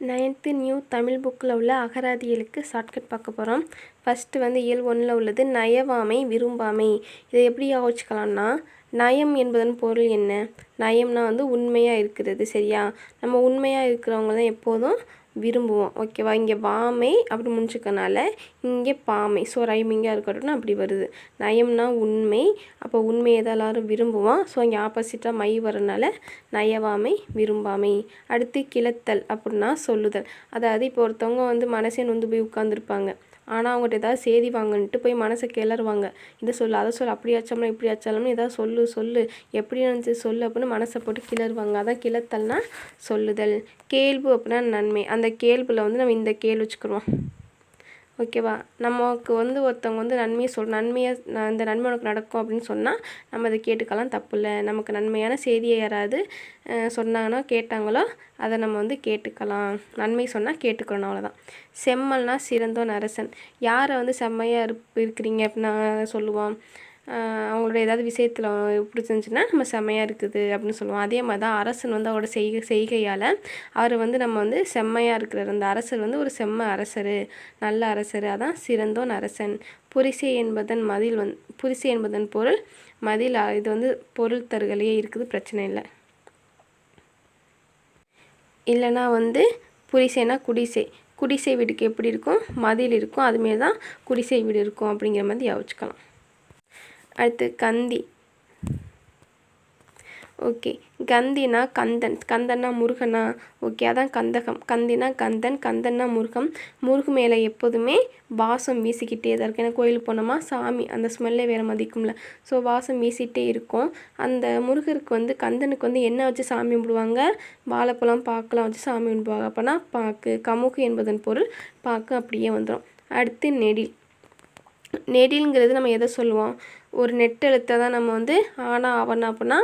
Ninth new Tamil புக்கில் உள்ள அகராதிகளுக்கு shortcut பார்க்க போகிறோம். ஃபஸ்ட்டு வந்து இயல் ஒன்றில் உள்ளது நயவாமை விரும்பாமை. இதை எப்படி யோசிக்கலாம்னா நயம் என்பதன் பொருள் என்ன? நயம்னா வந்து உண்மையாக இருக்கிறது சரியா? நம்ம உண்மையாக இருக்கிறவங்க தான் எப்போதும் விரும்புவோம். ஓகேவா? இங்கே வாமை அப்படி முடிச்சுக்கனால இங்கே பாமை. ஸோ ரைமிங்காக இருக்கட்டும் அப்படி வருது. நயம்னா உண்மை. அப்போ உண்மையை தான் எல்லோரும் விரும்புவோம் ஸோ இங்கே ஆப்போசிட்டாக மை வரனால நயவாமை விரும்பாமை. அடுத்து கிளத்தல் அப்படின்னா சொல்லுதல். அதாவது இப்போ ஒருத்தவங்க வந்து மனசே நொந்து போய் உட்காந்துருப்பாங்க ஆனால் அவங்ககிட்ட ஏதாவது செய்தி வாங்கன்ட்டு போய் மனசை கிளறுவாங்க. இதை சொல்லு அதை சொல்லு அப்படி ஆச்சாமலாம் இப்படி ஆச்சாலும்னு ஏதாவது சொல்லு சொல்லு. எப்படி நினச்சி சொல்லு அப்படின்னு மனசை போட்டு கிளறுவாங்க. அதான் கிளத்தல்னா சொல்லுதல். கேள்வு அப்படின்னா நன்மை. அந்த கேள்வில் வந்து நம்ம இந்த கேள்வி வச்சுக்கிறோம் ஓகேவா? நமக்கு வந்து ஒருத்தவங்க வந்து நன்மையை சொல் நன்மையை இந்த நன்மை உனக்கு நடக்கும் அப்படின்னு சொன்னால் நம்ம அதை கேட்டுக்கலாம். தப்பு இல்லை நமக்கு நன்மையான செய்தியை யாராவது சொன்னாங்கன்னா கேட்டாங்களோ அதை நம்ம வந்து கேட்டுக்கலாம். நன்மை சொன்னால் கேட்டுக்கணும் அவ்வளோதான் செம்மல்னா சிறந்தோன் அரசன். யாரை வந்து செம்மையாக இருப் இருக்கிறீங்க அப்படின்னு சொல்லுவோம். அவங்களோட ஏதாவது விஷயத்தில் பிடிச்சிருந்துச்சின்னா நம்ம செம்மையாக இருக்குது அப்படின்னு சொல்லுவோம். அதே மாதிரி தான் அரசன் வந்து அவரோட செய்கை செய்கையால் அவர் வந்து நம்ம வந்து செம்மையாக இருக்கிறார். அந்த அரசர் வந்து ஒரு செம்ம அரசர் நல்ல அரசர். அதான் சிறந்தோன் அரசன். புரிசை என்பதன் மதில் வந் புரிசை என்பதன் பொருள் மதில் இது வந்து பொருள் தருகலையே இருக்குது பிரச்சனை இல்லை. இல்லைனா வந்து புரிசைனா குடிசை. குடிசை வீடுக்கு எப்படி இருக்கும்? மதில் இருக்கும். அதுமாரி தான் குடிசை வீடு இருக்கும் அப்படிங்கிற மாதிரி யோசிச்சுக்கலாம். அடுத்து கந்தி. ஓகே. கந்தினா கந்தன். கந்தன்னா முருகனா? ஓகே அதான் கந்தகம். கந்தினா கந்தன் கந்தன்னா முருகம். முருகு மேலே எப்போதுமே வாசம் வீசிக்கிட்டே தான் இருக்கும் ஏன்னா கோயிலுக்கு போனோமா சாமி அந்த ஸ்மெல்லே வேறு மதிக்கும்ல. ஸோ வாசம் வீசிகிட்டே இருக்கும். அந்த முருகருக்கு வந்து கந்தனுக்கு வந்து என்ன வச்சு சாமி கும்பிடுவாங்க? வாழைப்பழம் பாக்கெல்லாம் வச்சு சாமி கும்பிடுவாங்க. அப்போனா பாக்கு கமுகு என்பதன் பொருள் பாக்கு அப்படியே வந்துடும் அடுத்து நெடில். நெடில்ங்கிறது நம்ம எதை சொல்லுவோம்? ஒரு நெட்டெழுத்தை தான் நம்ம வந்து ஆனா ஆவணா அப்படின்னா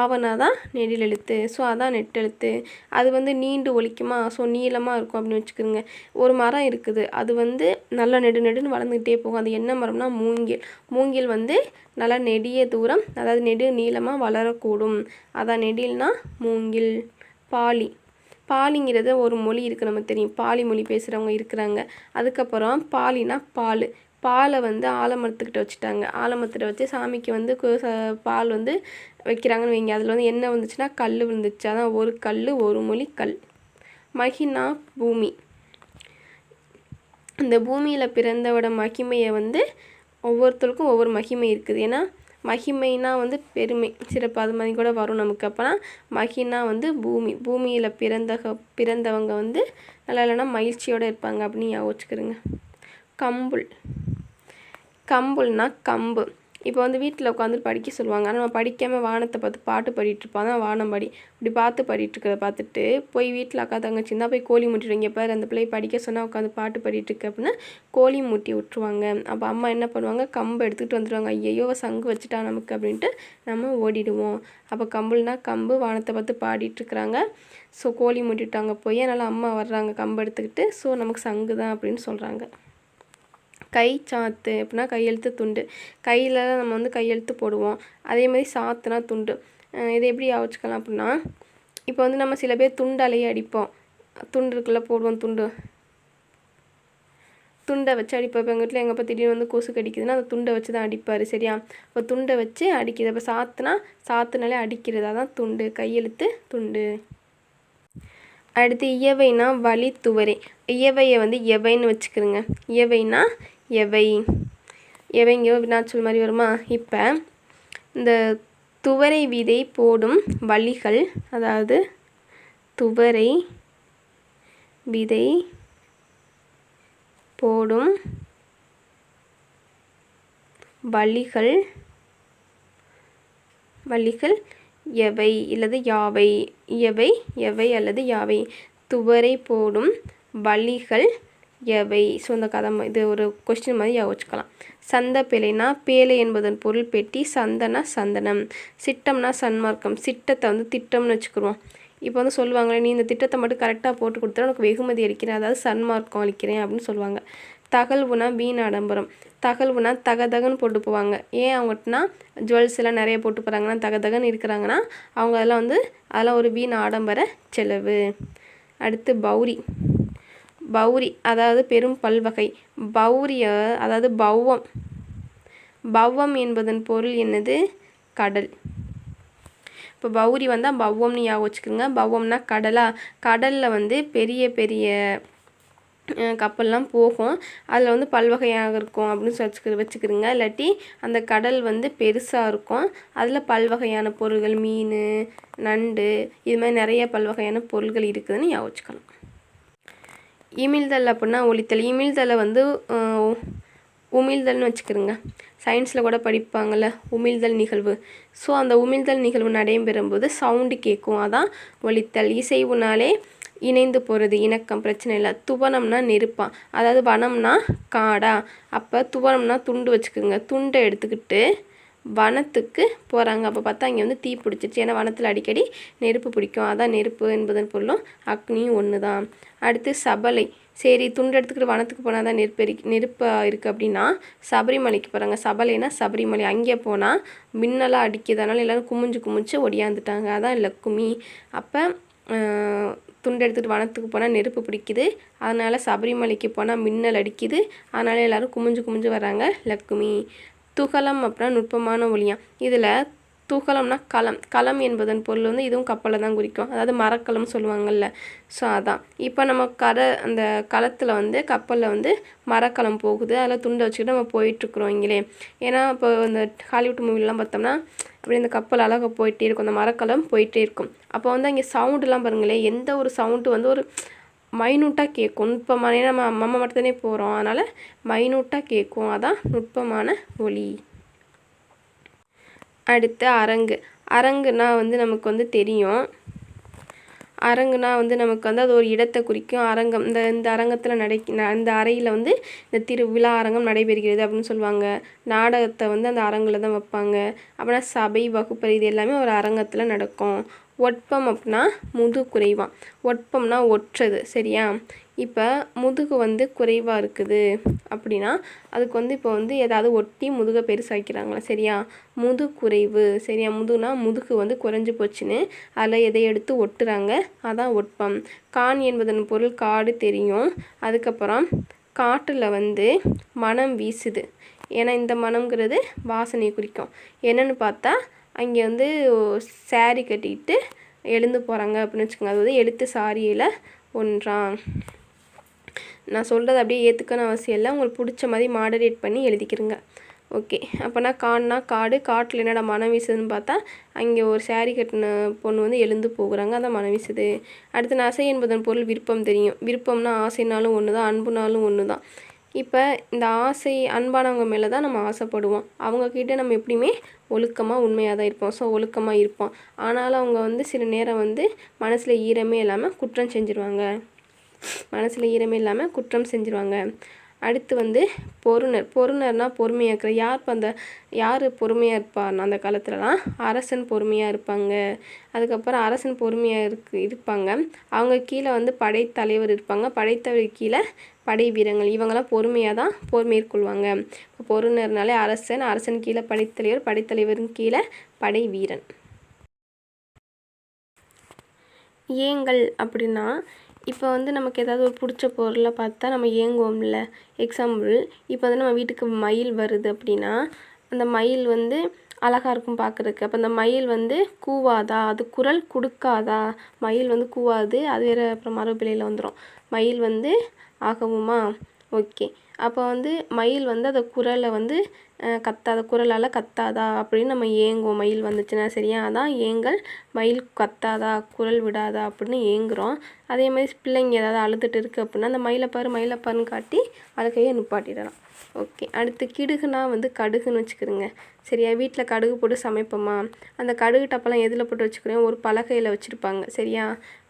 ஆவணா தான் நெடில் எழுத்து ஸோ அதான் நெட்டெழுத்து. அது வந்து நீண்டு ஒழிக்குமா ஸோ நீளமாக இருக்கும் அப்படின்னு வச்சுக்கோங்க. ஒரு மரம் இருக்குது. அது வந்து நல்லா நெடு நெடுன்னு வளர்ந்துக்கிட்டே போகும். அது என்ன மரம்னா மூங்கில். மூங்கில் வந்து நல்லா நெடிய தூரம் அதாவது நெடு நீளமாக வளரக்கூடும். அதான் நெடில்னா மூங்கில் பாலி. பாலிங்கிறது ஒரு மொழி இருக்குது நம்ம தெரியும். பாலி மொழி பேசுகிறவங்க இருக்கிறாங்க. அதுக்கப்புறம் பாலினா பால். பாலை வந்து ஆலமரத்துக்கிட்ட வச்சுட்டாங்க. ஆலமரத்துக்கிட்ட வச்சு சாமிக்கு வந்து கு- பால் வந்து வைக்கிறாங்கன்னு வைங்க. அதில் வந்து என்ன வந்துச்சுன்னா கல் விழுந்துச்சு. அதான் ஒரு கல் ஒரு மொழி கல். மகினா பூமி. இந்த பூமியில் பிறந்தவோட மகிமையை வந்து ஒவ்வொருத்தருக்கும் ஒவ்வொரு மகிமை இருக்குது. ஏன்னா மகிமைனா வந்து பெருமை சிறப்பு. அது மாதிரி கூட வரும் நமக்கு. அப்போனா மகினா வந்து பூமி. பூமியில் பிறந்தக பிறந்தவங்க வந்து நல்லா இல்லைன்னா மகிழ்ச்சியோடு இருப்பாங்க அப்படின்னு யோசிச்சுக்கிறேங்க கம்புல். கம்புல்னா கம்பு. இப்போ வந்து வீட்டில் உட்காந்துட்டு படிக்க சொல்லுவாங்க. ஆனால் நம்ம படிக்காமல் வானத்தை பார்த்து பாட்டு பாடிட்டு தான் வானம் பாடி. இப்படி பார்த்து பாடிட்டுருக்கிறத பார்த்துட்டு போய் வீட்டில் அக்கா தங்கச்சி போய் கோழி முட்டிடுவாங்க பாரு அந்த பிள்ளை படிக்க சொன்னால் உட்காந்து பாட்டு பாடிட்டுருக்கு அப்படின்னா கோழி மூட்டி விட்டுருவாங்க. அப்போ அம்மா என்ன பண்ணுவாங்க? கம்பு எடுத்துகிட்டு வந்துடுவாங்க ஐயையோ சங்கு வச்சுட்டா நமக்கு அப்படின்ட்டு நம்ம ஓடிடுவோம். அப்போ கம்புல்னா கம்பு வானத்தை பார்த்து பாடிட்டுருக்குறாங்க ஸோ கோழி மூட்டிட்டாங்க போய் அதனால் அம்மா வர்றாங்க. கம்பு எடுத்துக்கிட்டு. ஸோ நமக்கு சங்கு தான் அப்படின்னு சொல்கிறாங்க கை சாத்து அப்படின்னா கையெழுத்து துண்டு. கையில் நம்ம வந்து கையெழுத்து போடுவோம். அதே மாதிரி சாத்துனா துண்டு. அஹ் இதை எப்படி யோசிச்சுக்கலாம் அப்படின்னா இப்போ வந்து நம்ம சில பேர் துண்டாலேயே அடிப்போம். துண்டு இருக்குல்ல போடுவோம் துண்டு. துண்டை வச்சு அடிப்போம். இப்போ எங்கள் வீட்டில் எங்கள் அப்பா திடீர்னு வந்து கொசு கடிக்குதுன்னா அந்த துண்டை வச்சு தான் அடிப்பார் சரியா? இப்போ துண்டை வச்சு அடிக்குது. அப்போ சாத்துனா சாத்துனாலே அடிக்கிறது அதான் துண்டு. கையெழுத்து துண்டு. அடுத்து இயவைனா வழி துவரை. இயவையை வந்து எவைன்னு வச்சுக்கிறோங்க. இயவைனா எவை எவைங்கோ வினாச்சொல் மாதிரி வருமா? இப்போ இந்த துவரை விதை போடும் வழிகள் அதாவது துவரை விதை போடும் வழிகள் வழிகள் எவை அல்லது யாவை? எவை எவை அல்லது யாவை? துவரை போடும் வழிகள் எவை? ஸோ இந்த கதை இது ஒரு கொஸ்டின் மாதிரி யோசிச்சுக்கலாம். சந்த பேலைனா பேலை என்பதன் பொருள் பெட்டி சந்தனா சந்தனம். சிட்டம்னா சன்மார்க்கம். சிட்டத்தை வந்து திட்டம்னு வச்சுக்கிடுவோம் இப்போ வந்து சொல்லுவாங்களே நீ இந்த திட்டத்தை மட்டும் கரெக்டாக போட்டு கொடுத்தா உனக்கு வெகுமதி அளிக்கிறேன் அதாவது சன்மார்க்கம் அளிக்கிறேன் அப்படின்னு சொல்லுவாங்க. தகழ்வுனா வீண் ஆடம்பரம். தகழ்வுனா தகதகன்னு போட்டு போவாங்க. ஏன் அவங்ககிட்டனா ஜுவல்ஸ் எல்லாம் நிறைய போட்டு போகிறாங்கன்னா தகதகன்னு இருக்கிறாங்கன்னா அவங்க அதெல்லாம் வந்து அதெல்லாம் ஒரு வீண் ஆடம்பர செலவு. அடுத்து பௌரி. பௌரி அதாவது பெரும் பல்வகை. பௌரிய அதாவது பௌவம். பௌவம் என்பதன் பொருள் என்னது? கடல். இப்போ பௌரி வந்தால் பௌவம்னு ஞாபகம் வச்சுக்கோங்க. பௌவம்னா கடலா? கடலில் வந்து பெரிய பெரிய கப்பல்லாம் போகும். அதில் வந்து பல்வகையாக இருக்கும் அப்படின்னு சொல்லி வச்சுக்க இல்லாட்டி அந்த கடல் வந்து பெருசாக இருக்கும். அதில் பல்வகையான பொருள்கள் மீன் நண்டு இது மாதிரி நிறைய பல்வகையான பொருள்கள் இருக்குதுன்னு ஞாபகம் வச்சுக்கலாம். இமிழ்தல் அப்படின்னா ஒளித்தல் இமிழ்தலை வந்து உமிழ்தல்னு வச்சுக்கிறோங்க. சயின்ஸில் கூட படிப்பாங்கள்ல உமிழ்தல் நிகழ்வு. ஸோ அந்த உமிழ்தல் நிகழ்வு நடைபெறும்போது சவுண்டு கேட்கும் அதான் ஒலித்தல் இசைவுனாலே இணைந்து போகிறது இணக்கம் பிரச்சனை இல்லை. துவனம்னா நெருப்பான் அதாவது வனம்னா காடா. அப்போ துவனம்னா துண்டு வச்சுக்கோங்க. துண்டை எடுத்துக்கிட்டு வனத்துக்கு போகிறாங்க அப்போ பார்த்தா இங்கே வந்து தீ பிடிச்சிருச்சு. ஏன்னா வனத்தில் அடிக்கடி நெருப்பு பிடிக்கும். அதான் நெருப்பு என்பதன் பொருளும் அக்னியும் ஒன்று தான் அடுத்து சபலை. சரி துண்டு எடுத்துக்கிட்டு வனத்துக்கு போனால் தான் நெருப்பு எரி நெருப்பு இருக்குது அப்படின்னா சபரிமலைக்கு போகிறாங்க சபலைனா சபரிமலை. அங்கே போனால் மின்னலாக அடிக்குது. அதனால் எல்லோரும் குமிஞ்சு குமிஞ்சு ஒடியாந்துட்டாங்க. அதான் லக்குமி அப்போ துண்டு எடுத்துகிட்டு வனத்துக்கு போனால் நெருப்பு பிடிக்குது. அதனால் சபரிமலைக்கு போனால் மின்னல் அடிக்குது. அதனால் எல்லோரும் குமிஞ்சு குமிஞ்சு வராங்க லக்குமி. துகளம் அப்படின்னா நுட்பமான ஒளியாம் இதில் துகளம்னா களம். களம் என்பதன் பொருள் வந்து இதுவும் கப்பலை தான் குறிக்கும். அதாவது மரக்கலம் சொல்லுவாங்கல்ல. ஸோ அதான். இப்போ நம்ம கரை அந்த களத்தில் வந்து கப்பலில் வந்து மரக்கலம் போகுது. அதில் துண்டை வச்சுக்கிட்டு நம்ம போயிட்டுருக்குறோம் இங்களே ஏன்னா இப்போ இந்த ஹாலிவுட் மூவிலாம் பார்த்தோம்னா இப்படி இந்த கப்பல் அழகாக போயிட்டே இருக்கும். அந்த மரக்கலம் போயிட்டே இருக்கும். அப்போ வந்து அங்கே சவுண்டுலாம் பாருங்களேன். எந்த ஒரு சவுண்டு வந்து ஒரு மைனூட்டாக கேட்கும் நுட்பமான ஏன்னா நம்ம அம்மா மட்டும்தானே போகிறோம் அதனால் மைனூட்டாக கேட்கும் அதான் நுட்பமான ஒலி. அடுத்து அரங்கு. அரங்குனா வந்து நமக்கு வந்து தெரியும். அரங்குனா வந்து நமக்கு வந்து அது ஒரு இடத்தை குறிக்கும். அரங்கம் இந்த இந்த அரங்கத்தில் நடை இந்த அறையில் வந்து இந்த திருவிழா அரங்கம் நடைபெறுகிறது அப்படின்னு சொல்லுவாங்க. நாடகத்தை வந்து அந்த அரங்கில் தான் வைப்பாங்க. அப்படின்னா சபை வகுப்பறை இது எல்லாமே ஒரு அரங்கத்தில் நடக்கும். ஒட்பம் அப்படின்னா முதுகு குறைவான் ஒட்பம்னா ஒற்றது சரியா? இப்போ முதுகு வந்து குறைவாக இருக்குது அப்படின்னா அதுக்கு வந்து இப்போ வந்து ஏதாவது ஒட்டி முதுகை பெருசாக்கிறாங்களா சரியா? முது குறைவு சரியா? முதுனா முதுகு வந்து குறைஞ்சி போச்சுன்னு அதில் எதை எடுத்து ஒட்டுறாங்க? அதான் ஒட்பம். கான் என்பதன் பொருள் காடு தெரியும். அதுக்கப்புறம் காட்டில் வந்து மனம் வீசுது. ஏன்னா இந்த மனம்ங்கிறது வாசனையை குறிக்கும். என்னென்னு பார்த்தா அங்கே வந்து சேரீ கட்டிட்டு எழுந்து போகிறாங்க அப்படின்னு வச்சுக்கோங்க. வந்து எழுத்து சாரியில் ஒன்றாம் நான் சொல்கிறது அப்படியே ஏற்றுக்கணும் அவசியம் இல்லை. உங்களுக்கு பிடிச்ச மாதிரி மாடரேட் பண்ணி எழுதிக்கிறங்க ஓகே அப்போனா காடுனா காடு காட்டில் என்னடா மனம் வீசுதுன்னு பார்த்தா அங்கே ஒரு சேரீ கட்டின பொண்ணு வந்து எழுந்து போகிறாங்க. அதான் மனம் வீசுது. அடுத்து அசை என்பதன் பொருள் விருப்பம் தெரியும். விருப்பம்னா ஆசைனாலும் ஒன்று தான் அன்புனாலும் ஒன்று தான் இப்போ இந்த ஆசை அன்பானவங்க மேலே தான் நம்ம ஆசைப்படுவோம். அவங்கக்கிட்ட நம்ம எப்படியுமே ஒழுக்கமாக உண்மையாக தான் இருப்போம். ஸோ ஒழுக்கமாக இருப்போம். ஆனாலும் அவங்க வந்து சில நேரம் வந்து மனசில் ஈரமே இல்லாமல் குற்றம் செஞ்சுருவாங்க. மனசில் ஈரமே இல்லாமல் குற்றம் செஞ்சுருவாங்க. அடுத்து வந்து பொருணர் பொருணர்னா பொறுமையாக இருக்கிற யார் இப்போ அந்த யார் பொறுமையாக இருப்பார்னா அந்த காலத்துலலாம் அரசன் பொறுமையாக இருப்பாங்க. அதுக்கப்புறம் அரசன் பொறுமையாக இருக்கு இருப்பாங்க. அவங்க கீழே வந்து படைத்தலைவர் இருப்பாங்க. படைத்தலைவர் கீழே படை வீரர்கள். இவங்கெல்லாம் பொறுமையாக தான் போர் இப்போ பொருணர்னாலே அரசன் அரசன் கீழே படைத்தலைவர் படைத்தலைவரின் கீழே படை வீரன். ஏங்கள் அப்படின்னா இப்போ வந்து நமக்கு ஏதாவது ஒரு பிடிச்ச பொருளை பார்த்தா நம்ம ஏங்குவோம்ல. எக்ஸாம்பிள் இப்போ வந்து நம்ம வீட்டுக்கு மயில் வருது அப்படின்னா அந்த மயில் வந்து அழகாக இருக்கும் பார்க்குறதுக்கு. அப்போ அந்த மயில் வந்து கூவாதா? அது குரல் கொடுக்காதா? மயில் வந்து கூவாது அது வேறு அப்புறம் மரபிலையில் வந்துடும் மயில் வந்து ஆகவுமா? ஓகே. அப்போ வந்து மயில் வந்து அதை குரலை வந்து கத்தாத குரலால் கத்தாதா அப்படின்னு நம்ம ஏங்குவோம். மயில் வந்துச்சுன்னா சரியா? அதான் ஏங்கல் மயில் கத்தாதா குரல் விடாதா அப்படின்னு ஏங்குறோம். அதே மாதிரி பிள்ளைங்க ஏதாவது அழுதுட்டு இருக்குது அப்படின்னா அந்த மயிலை பாரு மயிலை பாருன்னு காட்டி அழுகையை நிப்பாட்டிடலாம். ஓகே அடுத்து கிடுகுனா வந்து கடுகுன்னு வச்சுக்கிறோங்க சரியா? வீட்டில் கடுகு போட்டு சமைப்போமா? அந்த கடுகு டப்பெல்லாம் எதில் போட்டு வச்சுக்கிறோம்? ஒரு பலகையில் வச்சுருப்பாங்க. சரியா?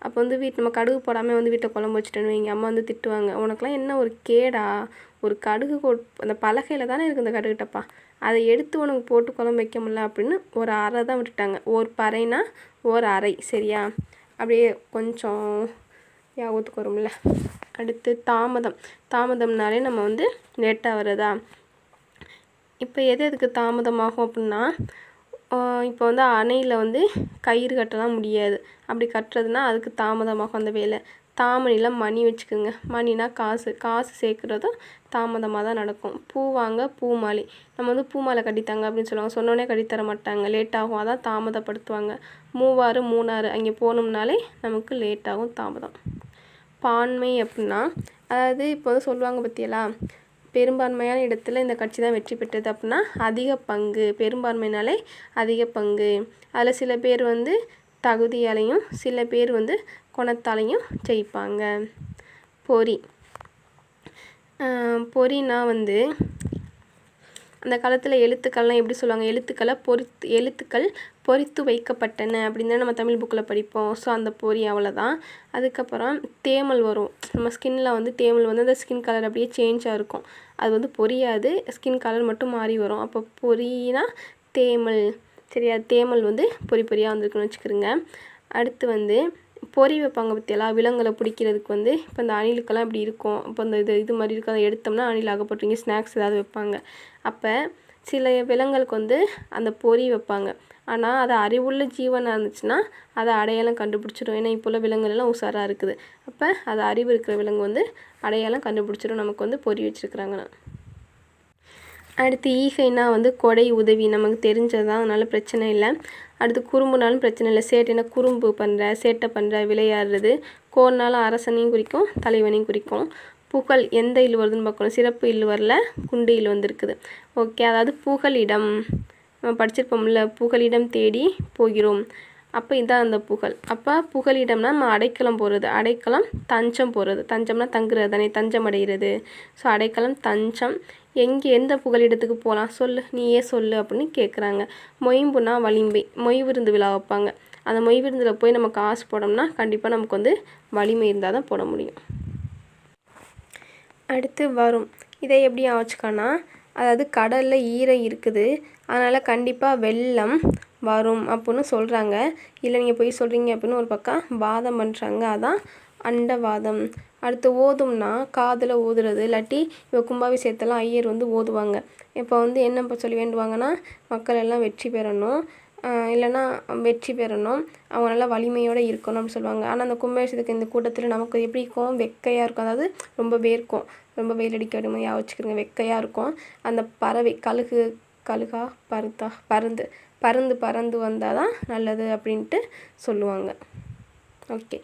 அப்போ வந்து வீட்டு நம்ம கடுகு போடாமல் வந்து வீட்டை குழம்பு வச்சுட்டோன்னு வைங்க. அம்மா வந்து திட்டுவாங்க. உனக்குலாம் என்ன ஒரு கேடா? ஒரு கடுகு கொ அந்த பலகையில் தானே இருக்குது அந்த கடுகு டப்பா அதை எடுத்து உனக்கு போட்டு குழம்பு வைக்க முடியல அப்படின்னு ஒரு அறை தான் விட்டுட்டாங்க. ஒரு பறைனா ஒரு அறை சரியா? அப்படியே கொஞ்சம் ஞாபகத்துக்கு வரும்ல. அடுத்து தாமதம். தாமதம்னாலே நம்ம வந்து லேட்டாக வர்றதா? இப்போ எது எதுக்கு தாமதமாகும் அப்படின்னா இப்போ வந்து அணையில் வந்து கயிறு கட்டலாம் முடியாது. அப்படி கட்டுறதுனா அதுக்கு தாமதமாகும் அந்த வேலை. தாமணியில் மணி வச்சுக்கோங்க. மணினா காசு காசு சேர்க்குறதும் தாமதமாக தான் நடக்கும். பூ வாங்க பூ மாலை நம்ம வந்து பூ மாலை கட்டித்தாங்க அப்படின்னு சொல்லுவாங்க. சொன்னோடனே கட்டித்தர மாட்டாங்க. லேட் ஆகும். அதான் தாமதப்படுத்துவாங்க. மூவாறு மூணாறு அங்கே போகணும்னாலே நமக்கு லேட் ஆகும் தாமதம். பான்மை அப்படின்னா அதாவது இப்போ வந்து சொல்லுவாங்க பற்றியெல்லாம் பெரும்பான்மையான இடத்துல இந்த கட்சி தான் வெற்றி பெற்றது அப்படின்னா அதிக பங்கு பெரும்பான்மைனாலே அதிக பங்கு. அதில் சில பேர் வந்து தகுதியாலையும் சில பேர் வந்து குணத்தாலையும் ஜெயிப்பாங்க. பொறி. பொறினா வந்து அந்த காலத்தில் எழுத்துக்கள்லாம் எப்படி சொல்லுவாங்க? எழுத்துக்களை பொறித்து எழுத்துக்கள் பொறித்து வைக்கப்பட்டன அப்படின்னு நம்ம தமிழ் புக்கில் படிப்போம். ஸோ அந்த பொறி அவ்வளோதான் அதுக்கப்புறம் தேமல் வரும். நம்ம ஸ்கின்னில் வந்து தேமல் வந்து அந்த ஸ்கின் கலர் அப்படியே சேஞ்சாக இருக்கும். அது வந்து பொரியாது ஸ்கின் கலர் மட்டும் மாறி வரும். அப்போ பொறினா தேமல். சரியா? தேமல் வந்து பொறி பொறியாக வந்திருக்குன்னு வச்சுக்கிறோங்க. அடுத்து வந்து பொறி வைப்பாங்க பற்றியெல்லாம் விலங்குகளை பிடிக்கிறதுக்கு வந்து இப்போ இந்த அணிலுக்கெல்லாம் இப்படி இருக்கும். இப்போ இந்த இது இது மாதிரி இருக்கும் அதை எடுத்தோம்னா அணில் அகப்பட்டுருங்க ஸ்நாக்ஸ் ஏதாவது வைப்பாங்க. அப்போ சில விலங்குகளுக்கு வந்து அந்த பொறி வைப்பாங்க. ஆனால் அது அறிவுள்ள ஜீவனாக இருந்துச்சுன்னா அதை அடையாளம் கண்டுபிடிச்சிடும். ஏன்னா இப்போ உள்ள விலங்குகள்லாம் உஷாராக இருக்குது. அப்போ அது அறிவு இருக்கிற விலங்கு வந்து அடையாளம் கண்டுபிடிச்சிடும். நமக்கு வந்து பொறி வச்சுருக்குறாங்கன்னா அடுத்து ஈகைனா வந்து கொடை உதவி. நமக்கு தெரிஞ்சது தான் அதனால் பிரச்சனை இல்லை. அடுத்து குறும்புனாலும் பிரச்சனை இல்லை. சேட்டைனா குறும்பு பண்ணுற சேட்டை பண்ணுற விளையாடுறது கோர்னாலும் அரசனையும் குறிக்கும் தலைவனையும் குறிக்கும். புகழ் எந்த இல் வருதுன்னு பார்க்கணும். சிறப்பு இல் வரல குண்டு இல் வந்திருக்குது. ஓகே அதாவது புகலிடம். நம்ம படிச்சிருப்போம்ல புகலிடம் தேடி போகிறோம். அப்போ இதான் அந்த புகழ். அப்போ புகலிடம்னா நம்ம அடைக்கலம் போகிறது அடைக்கலம் தஞ்சம் போகிறது தஞ்சம்னா தங்குறது தானே தஞ்சம் அடைகிறது ஸோ அடைக்கலம் தஞ்சம். எங்கே எந்த புகலிடத்துக்கு போகலாம் சொல்லு. நீயே சொல்லு அப்படின்னு கேட்குறாங்க மொயம்புனா வலிமை. மொய் விருந்து விழா வைப்பாங்க. அந்த மொய் விருந்தில் போய் நம்ம காசு போடோம்னா கண்டிப்பாக நமக்கு வந்து வலிமை இருந்தால் தான் போட முடியும். அடுத்து வரும். இதை எப்படி ஆச்சுக்கானா அதாவது கடலில் ஈரம் இருக்குது. அதனால் கண்டிப்பாக வெள்ளம் வரும் அப்படின்னு சொல்கிறாங்க இல்லை நீங்கள் போய் சொல்கிறீங்க அப்படின்னு ஒரு பக்கம் வாதம் பண்ணுறாங்க அதான் அண்டவாதம் அடுத்து ஓதும்னா காதில் ஓதுறது இல்லாட்டி இப்போ கும்பாபிஷேகத்தெல்லாம் ஐயர் வந்து ஓதுவாங்க. இப்போ வந்து என்ன இப்போ சொல்லி வேண்டுவாங்கன்னா மக்கள் எல்லாம் வெற்றி பெறணும். இல்லைன்னா வெற்றி பெறணும். அவங்க நல்லா வலிமையோடு இருக்கணும் அப்படின்னு சொல்லுவாங்க. ஆனால் அந்த கும்பாபிஷேகத்துக்கு இந்த கூட்டத்தில் நமக்கு எப்படி இருக்கும்? வெக்கையாக இருக்கும். அதாவது ரொம்ப வேர்க்கும். ரொம்ப வெயில் அடிக்க வறுமையாக வச்சுக்கிறோங்க வெக்கையாக இருக்கும். அந்த பறவை கழுகு கழுகா பருத்தா பருந்து. பறந்து பறந்து வந்தால் தான் நல்லது அப்படின்ட்டு சொல்லுவாங்க. ஓகே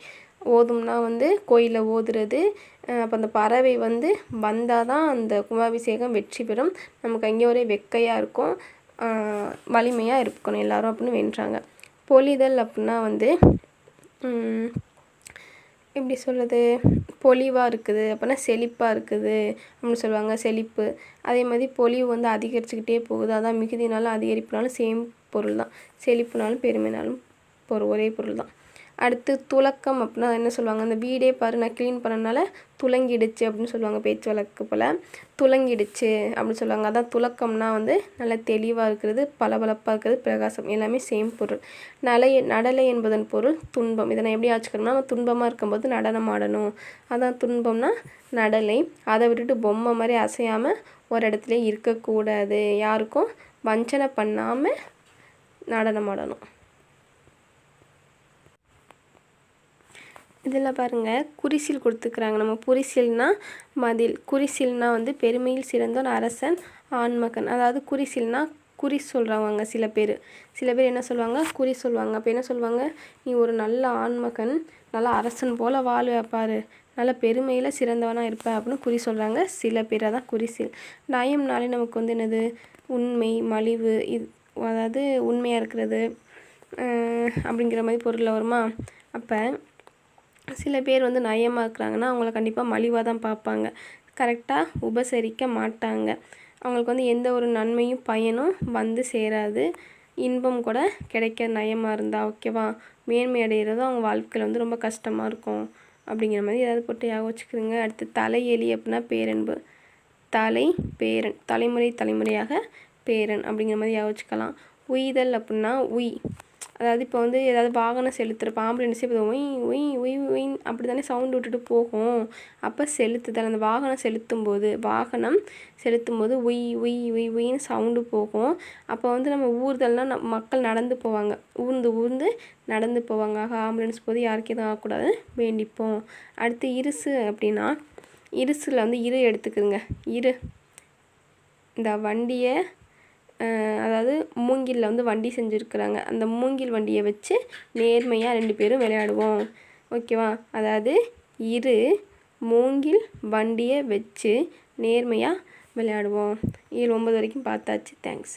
ஓதும்னா வந்து கோயிலில் ஓதுறது அப்போ அந்த பறவை வந்து வந்தால் தான் அந்த கும்பாபிஷேகம் வெற்றி பெறும். நமக்கு அங்கே ஒரே வெக்கையாக இருக்கும். வலிமையாக இருக்கணும். எல்லோரும் அப்படின்னு வென்றாங்க பொலிதல் அப்படின்னா வந்து எப்படி சொல்கிறது பொலிவாக இருக்குது அப்படின்னா செழிப்பாக இருக்குது அப்படின்னு சொல்லுவாங்க. செழிப்பு. அதே மாதிரி பொலிவு வந்து அதிகரிச்சுக்கிட்டே போகுது. அதான் மிகுதினாலும் அதிகரிப்புனாலும் சேம் பொருள் தான். செழிப்புனாலும் பெருமைனாலும் பொருள் ஒரே பொருள் தான். அடுத்து துலக்கம் அப்படின்னா என்ன சொல்லுவாங்க? அந்த வீடே பாரு நான் க்ளீன் பண்ணனால துலங்கிடுச்சு அப்படின்னு சொல்லுவாங்க பேச்சு வழக்கு போல். துலங்கிடுச்சு அப்படின்னு சொல்லுவாங்க. அதான் துலக்கம்னா வந்து நல்லா தெளிவாக இருக்கிறது பளபளப்பாக இருக்கிறது பிரகாசம். எல்லாமே சேம் பொருள். நலை நடலை என்பதன் பொருள் துன்பம். இதை நான் எப்படி ஆச்சுக்கணும்னா நம்ம துன்பமாக இருக்கும்போது நடனம் ஆடணும். அதான் துன்பம்னா நடலை. அதை விட்டுட்டு பொம்மை மாதிரி அசையாமல் ஒரு இடத்துல இருக்கக்கூடாது. யாருக்கும் வஞ்சனை பண்ணாமல் நடனம் ஆடணும் இதில் பாருங்கள் குறிசில் கொடுத்துக்கிறாங்க. நம்ம குறிசில்னால் மதில். குறிசில்னால் வந்து பெருமையில் சிறந்தவன் அரசன் ஆண்மகன். அதாவது குறிசில்னா குறி சொல்கிறவங்க சில பேர். சில பேர் என்ன சொல்லுவாங்க? குறி சொல்லுவாங்க. அப்போ என்ன சொல்லுவாங்க? நீ ஒரு நல்ல ஆண்மகன் நல்ல அரசன் போல் வாழ் வைப்பார் நல்ல பெருமையில் சிறந்தவனாக இருப்ப அப்படின்னு குறி சொல்கிறாங்க சில பேரை தான் குறிசில். நயம்னாலே நமக்கு வந்து என்னது? உண்மை மலிவு இது அதாவது உண்மையாக இருக்கிறது அப்படிங்கிற மாதிரி பொருளில் வருமா? அப்போ சில பேர் வந்து நயமாக இருக்கிறாங்கன்னா அவங்கள கண்டிப்பாக மலிவாக தான் பார்ப்பாங்க. கரெக்டாக உபசரிக்க மாட்டாங்க. அவங்களுக்கு வந்து எந்த ஒரு நன்மையும் பயனும் வந்து சேராது. இன்பம் கூட கிடைக்க நயமாக இருந்தால் ஓகேவா? மேன்மை அடைகிறதும் அவங்க வாழ்க்கையில் வந்து ரொம்ப கஷ்டமாக இருக்கும். அப்படிங்கிற மாதிரி ஏதாவது போட்டு யாக வச்சுக்கிறோங்க. அடுத்து தலையெலி அப்படின்னா பேரன்பு. தலை பேரன் தலைமுறை தலைமுறையாக பேரன் அப்படிங்கிற மாதிரி யோசிச்சுக்கலாம். உய்தல் அப்படின்னா உய். அதாவது இப்போ வந்து ஏதாவது வாகனம் செலுத்துகிறப்போ ஆம்புலன்ஸே இப்போ ஒய் ஒய் ஒய் ஒயின் அப்படி தானே சவுண்டு விட்டுட்டு போகும். அப்போ செலுத்துதல் அந்த வாகனம் செலுத்தும் போது வாகனம் செலுத்தும் போது ஒய் ஒய் ஒய் ஒய்ன்னு சவுண்டு போகும். அப்போ வந்து நம்ம ஊர்தல்னால் நம் மக்கள் நடந்து போவாங்க. ஊர்ந்து ஊர்ந்து நடந்து போவாங்க. ஆக ஆம்புலன்ஸ் போது யாருக்கு எதுவும் ஆகக்கூடாது. வேண்டிப்போம். அடுத்து இருசு அப்படின்னா இருசில் வந்து இரு எடுத்துக்குங்க. இரு. இந்த வண்டியை அதாவது மூங்கிலில் வந்து வண்டி செஞ்சுருக்குறாங்க. அந்த மூங்கில் வண்டியை வச்சு நேர்மையாக ரெண்டு பேரும் விளையாடுவோம். ஓகேவா? அதாவது இரு மூங்கில் வண்டியை வச்சு நேர்மையாக விளையாடுவோம். ஏழு ஒம்பது வரைக்கும் பார்த்தாச்சு. தேங்க்ஸ்